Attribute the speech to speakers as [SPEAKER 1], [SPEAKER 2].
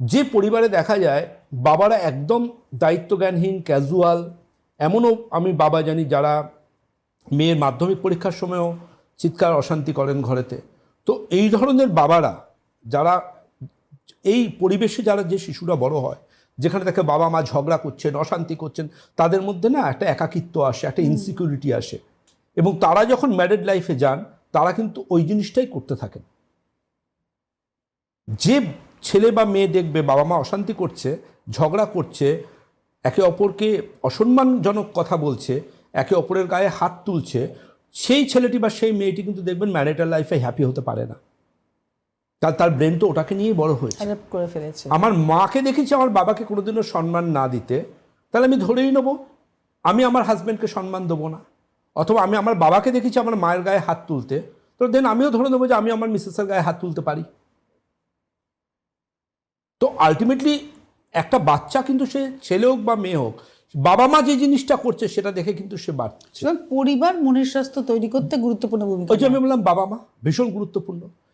[SPEAKER 1] যে পরিবারে দেখা যায় বাবারা একদম দায়িত্বজ্ঞানহীন ক্যাজুয়াল এমনও আমি বাবা জানি যারা মেয়ের মাধ্যমিক পরীক্ষার সময়ও চিৎকার অশান্তি করেন ঘরেতে। তো এই ধরনের বাবারা যারা এই পরিবেশে যারা যে শিশুরা বড় হয় যেখানে দেখে বাবা মা ঝগড়া করছেন অশান্তি করছেন তাদের মধ্যে না একটা একাকিত্ব আসে একটা ইনসিকিউরিটি আসে। এবং তারা যখন ম্যারিড লাইফে যান তারা কিন্তু ওই জিনিসটাই করতে থাকেন। যে ছেলে বা মেয়ে দেখবে বাবা মা অশান্তি করছে ঝগড়া করছে একে অপরকে অসম্মানজনক কথা বলছে একে অপরের গায়ে হাত তুলছে সেই ছেলেটি বা সেই মেয়েটি কিন্তু দেখবেন ম্যারিটাল লাইফে হ্যাপি হতে পারে না। তার তার ব্রেন তো ওটাকে নিয়েই বড় হয়েছে।
[SPEAKER 2] করে ফেলেছে।
[SPEAKER 1] আমার মাকে দেখেছি আমার বাবাকে কোনোদিনও সম্মান না দিতে। তাহলে আমি ধরেই নেব আমি আমার হাজব্যান্ডকে সম্মান দেবো না। অথবা আমি আমার বাবাকে দেখেছি আমার মায়ের গায়ে হাত তুলতে। তো দেন আমিও ধরে নেব যে আমি আমার মিসেসের গায়ে হাত তুলতে পারি। তো আলটিমেটলি একটা বাচ্চা কিন্তু সে ছেলে হোক বা মেয়ে হোক বাবা মা যে জিনিসটা করছে সেটা দেখে কিন্তু সে বাড়ছে
[SPEAKER 2] পরিবার মনের স্বাস্থ্য তৈরি করতে গুরুত্বপূর্ণ ভূমিকা
[SPEAKER 1] ওই যে আমি বললাম বাবা মা ভীষণ গুরুত্বপূর্ণ।